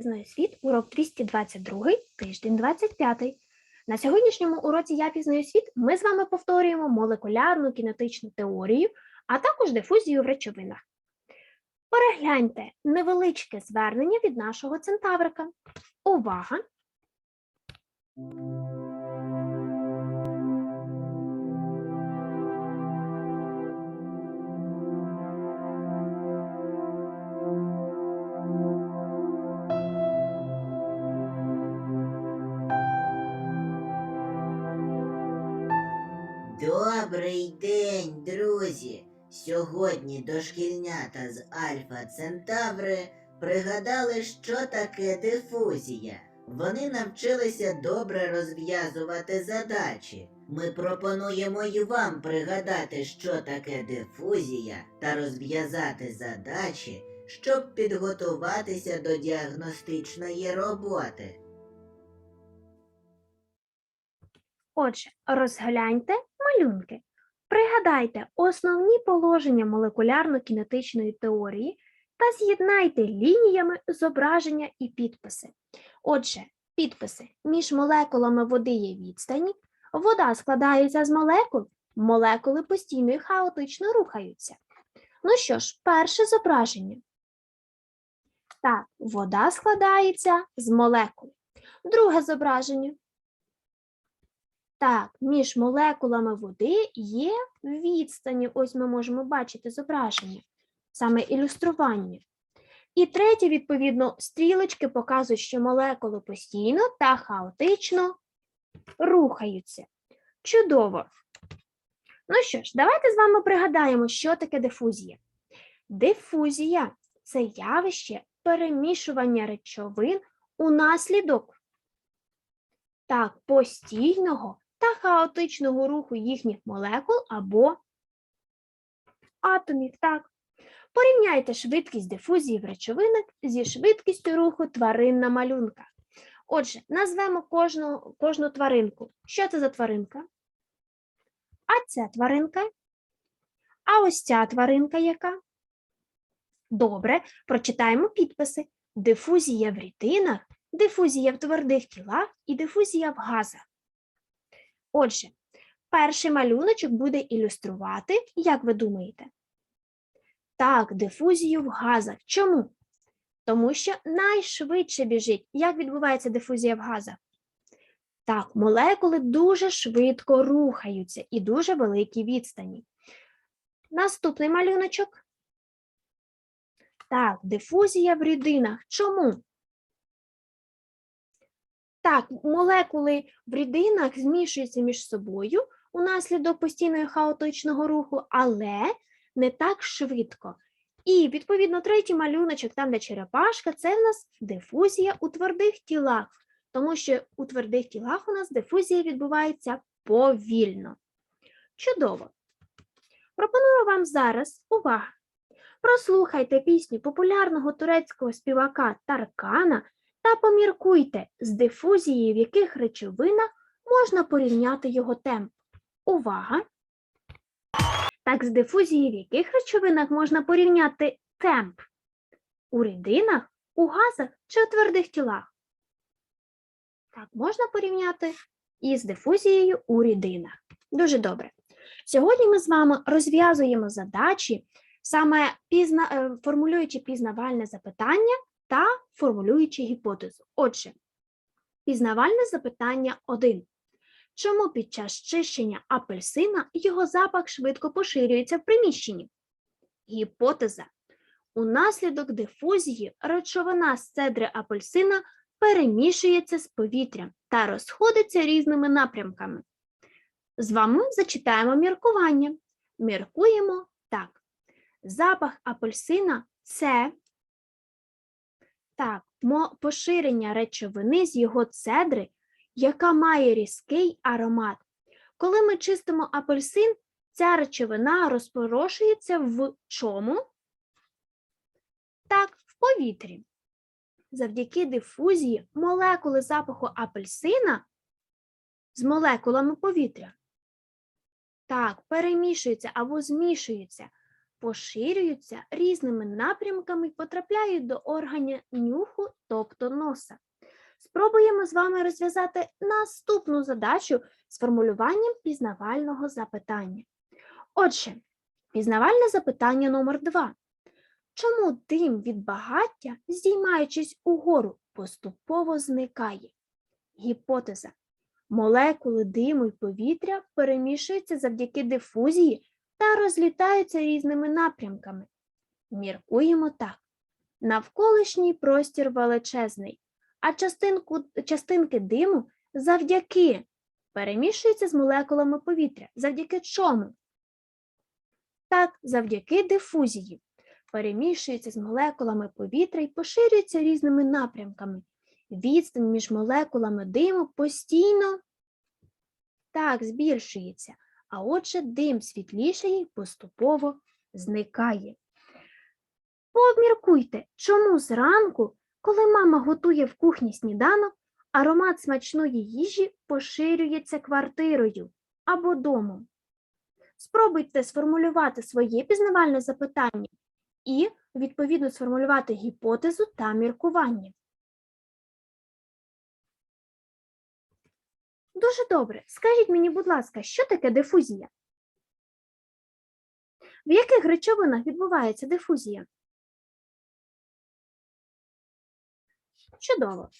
Знаю світ, урок 222, тиждень 25. На сьогоднішньому уроці Я пізнаю світ ми з вами повторюємо молекулярну кінетичну теорію, а також дифузію в речовинах. Перегляньте невеличке звернення від нашого центаврика. Увага! Добрий день, друзі! Сьогодні дошкільнята з Альфа Центаври пригадали, що таке дифузія. Вони навчилися добре розв'язувати задачі. Ми пропонуємо і вам пригадати, що таке дифузія, та розв'язати задачі, щоб підготуватися до діагностичної роботи. Отже, розгляньте малюнки. Пригадайте основні положення молекулярно-кінетичної теорії та з'єднайте лініями зображення і підписи. Отже, підписи між молекулами води є відстані, вода складається з молекул, молекули постійно і хаотично рухаються. Ну що ж, перше зображення. Так, вода складається з молекул. Друге зображення. Так, між молекулами води є відстані. Ось ми можемо бачити зображення, саме ілюстрування. І третє, відповідно, стрілочки показують, що молекули постійно та хаотично рухаються. Чудово. Ну що ж, давайте з вами пригадаємо, що таке дифузія. Дифузія це явище перемішування речовин унаслідок так, постійного та хаотичного руху їхніх молекул або атомів. Так. Порівняйте швидкість дифузії в речовинах зі швидкістю руху тварин на малюнках. Отже, назвемо кожну, кожну тваринку. Що це за тваринка? А ця тваринка? А ось ця тваринка яка? Добре, прочитаємо підписи. Дифузія в рідинах, дифузія в твердих тілах і дифузія в газах. Отже, перший малюночок буде ілюструвати, як ви думаєте? Так, дифузію в газах. Чому? Тому що найшвидше біжить. Як відбувається дифузія в газах? Так, молекули дуже швидко рухаються і дуже великі відстані. Наступний малюночок. Так, дифузія в рідинах. Чому? Так, молекули в рідинах змішуються між собою унаслідок постійного хаотичного руху, але не так швидко. І, відповідно, третій малюночок, там, де черепашка, це в нас дифузія у твердих тілах, тому що у твердих тілах у нас дифузія відбувається повільно. Чудово! Пропоную вам зараз увага. Прослухайте пісню популярного турецького співака Таркана та поміркуйте, з дифузією в яких речовинах можна порівняти його темп. Увага! Так, з дифузією в яких речовинах можна порівняти темп? У рідинах, у газах чи у твердих тілах? Так, можна порівняти із дифузією у рідинах. Дуже добре. Сьогодні ми з вами розв'язуємо задачі, саме пізна, е, формулюючи пізнавальне запитання та формулюючи гіпотезу. Отже, пізнавальне запитання 1. Чому під час чищення апельсина його запах швидко поширюється в приміщенні? Гіпотеза. Унаслідок дифузії речовина з цедри апельсина перемішується з повітрям та розходиться різними напрямками. З вами зачитаємо міркування. Міркуємо так. Запах апельсина це так, поширення речовини з його цедри, яка має різкий аромат. Коли ми чистимо апельсин, ця речовина розпорошується в чому? Так, в повітрі. Завдяки дифузії молекули запаху апельсина з молекулами повітря так, перемішуються або змішуються поширюються різними напрямками і потрапляють до органів нюху, тобто носа. Спробуємо з вами розв'язати наступну задачу з формулюванням пізнавального запитання. Отже, пізнавальне запитання номер 2. Чому дим від багаття, здіймаючись угору, поступово зникає? Гіпотеза. Молекули диму і повітря перемішуються завдяки дифузії та розлітаються різними напрямками. Міркуємо так. Навколишній простір величезний, а частинку, частинки диму завдяки перемішуються з молекулами повітря. Завдяки чому? Так, завдяки дифузії. Перемішуються з молекулами повітря і поширюються різними напрямками. Відстань між молекулами диму постійно так збільшується, а отже, дим світлішає і поступово зникає. Пообміркуйте, чому зранку, коли мама готує в кухні сніданок, аромат смачної їжі поширюється квартирою або домом. Спробуйте сформулювати своє пізнавальне запитання і, відповідно, сформулювати гіпотезу та міркування. Дуже добре. Скажіть мені, будь ласка, що таке дифузія? В яких речовинах відбувається дифузія? Чудово.